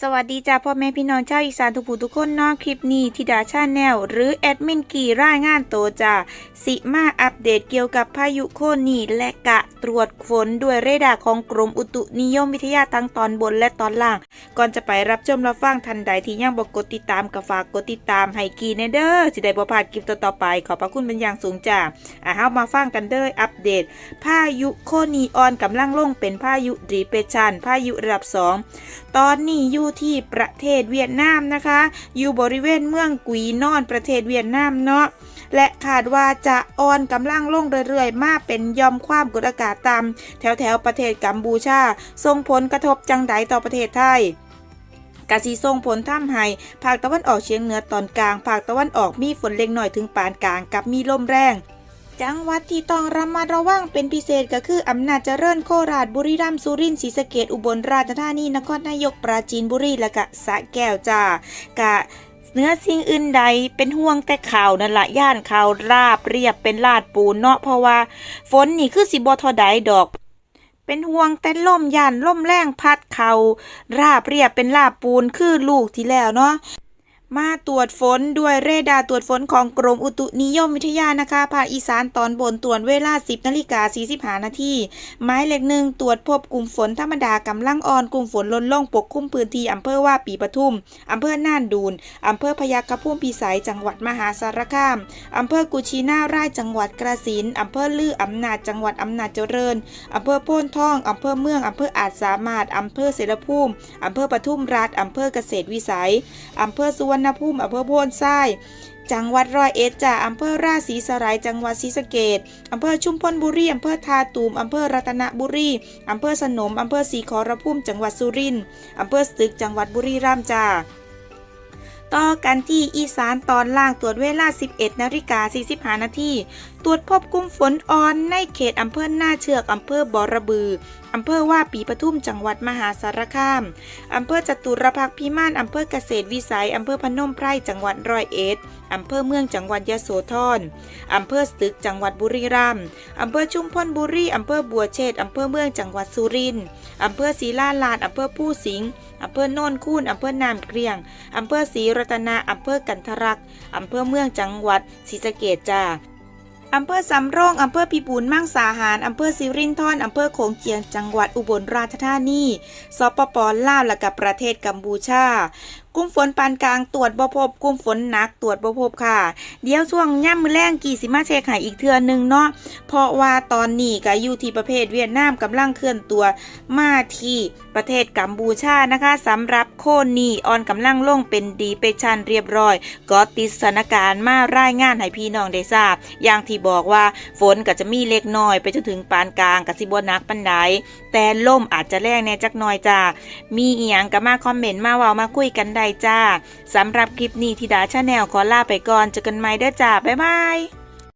สวัสดีจ้าพ่อแม่พี่น้องชาวอีสานทุกผู้ทุกคนนาะคลิปนี้ทิดาชาแนลหรือแอดมินกีร่ายงานโตจ้าสิมาอัปเดตเกี่ยวกับพายุโคนีและกะตรวจฝนด้วยเรดาร์ของกรมอุตุนิยมวิทยาทั้งตอนบนและตอนล่าง ก่อนจะไปรับชมรับฟังทันใดที่ยังบอกกดติดตามก็ฝากกดติดตามให้กีแน่เด้อสิได้บ่พลาดคลิปต่อๆไปขอบพระคุณเป็นอย่างสูงจ้าอะเฮามาฟังกันเด้ออัปเดต พายุโคนีออนกำลังลงเป็นพายุดีเปชันพายุระดับสองตอนนี้อยู่ที่ประเทศเวียดนามนะคะ อยู่บริเวณเมืองกุยนอนประเทศเวียดนามเนาะและคาดว่าจะอ่อนกำลังลงเรื่อยๆ มาเป็นยอมความกดอากาศต่ำแถวๆประเทศกัมพูชาส่งผลกระทบจังใดต่อประเทศไทยกาสีส่งผลทำให้ภาคตะวันออกเฉียงเหนือตอนกลาง ภาคตะวันออกมีฝนเล็กน้อยถึงปานกลางกับมีลมแรง จังหวัดที่ต้องระมัดระวังเป็นพิเศษก็คืออำนาจเจริญโคราชบุรีรัมย์สุรินทร์ศรีสะเกษอุบลราชธานีนครนายกปราจีนบุรีและกะสะแก้วจ้ากะเนื้อสิ่งอื่นใดเป็นห่วงแต่ข่าวนั่นละย่านข่าวราบเรียบเป็นลาดปูนเนาะเพราะว่าฝนนี่คือสิบทอใดดอก เป็นห่วงแต่ล่มย่านล่มแรงพัดเขาราบเรียบเป็นลาบปูนคือลูกที่แล้วเนาะ มาตรวจฝนด้วยเรดาร์ตรวจฝนของกรมอุตุนิยมวิทยานะคะ ภาคอีสานตอนบนตรวจเวลา 10นาฬิกา45นาทีหมายเลขหนึ่งตรวจพบกลุ่มฝนธรรมดากำลังอ่อนกลุ่มฝนลดลงปกคลุมพื้นที่อำเภอว่าปีปทุมอำเภอน่านดูนอำเภอพยัคฆพุ่มพิสัยจังหวัดมหาสารคามอำเภอกุชินาราชจังหวัดกระสินอำเภอลืออำนาจจังหวัดอำนาจเจริญอำเภอโพนทองอำเภอเมืองอำเภออาจสามารถอำเภอเสรภูมิอำเภอปทุมราชอำเภอเกษตรวิสัยอำเภอสุวรรณภูมิอำเภอโพนทรายจังหวัดร้อยเอ็ดจ้าอำเภอราศีสลายจังหวัดศรีสะเกดอำเภอชุมพลบุรีอำเภอทาตูมอำเภอรัตนบุรีอำเภอสนมอำเภอศรีขอรพุ่มจังหวัดสุรินทร์อำเภอสตึกจังหวัดบุรีรัมย์จ้าต่อกันที่อีสานตอนล่างตรวจเวลา 11นาฬิกา45นาทีตรวจพบกลุ่มฝนอ่อนในเขตอำเภอหน้าเชือกอำเภอบอระบือ อำเภอว่าปีปทุมจังหวัดมหาสารคาม อำเภอจตุรพักพิมาน อำเภอเกษตรวิสัย อำเภอพนมไพรจังหวัดร้อยเอ็ด อำเภอเมืองจังหวัดยโสธร อำเภอสตึกจังหวัดบุรีรัมย์ อำเภอชุมพลบุรี อำเภอบัวเชษอำเภอเมืองจังหวัดสุรินทร์ อำเภอศรีลาลาด อำเภอผู้สิงห์อำเภอโน่นคูนอำเภอนามเกลียง อำเภอศรีรัตนา อำเภอกันทรักษ์อำเภอเมืองจังหวัดศรีสะเกษจ้า อำเภอสำโรงอำเภอพิบูลมังสาหารอำเภอสิรินทอนอำเภอโขงเจียงจังหวัดอุบลราชธานีสปปลาวและกับประเทศกัมพูชากลุ่มฝนปานกลางตรวจบ่พบกลุ่มฝนหนักตรวจบ่พบค่ะ เดี๋ยวช่วงย่ำมือแรงกี่สิมาเช็คหายอีกเทื่อหนึ่งเนาะ เพราะว่าตอนนี้ก็อยู่ที่ประเทศเวียดนามกำลังเคลื่อนตัวมาที่ประเทศกัมพูชานะคะสำหรับโคนนีออนกำลังลงเป็นดีเปชันเรียบร้อยก็ติดสถานการณ์มารายงานให้พี่น้องได้ทราบ อย่างที่บอกว่าฝนก็จะมีเล็กน้อย ไปจนถึงปานกลางกับสิบนักปันไดแต่ลมอาจจะแรงแน่จักน่อยจ้ามีอีหยังก็มาคอมเมนต์มาเว้ามาคุยกันได้จ้าสำหรับคลิปนี้ทิดาชาแนลขอลาไปก่อนเจอกันใหม่เด้อจ้าบ๊ายบาย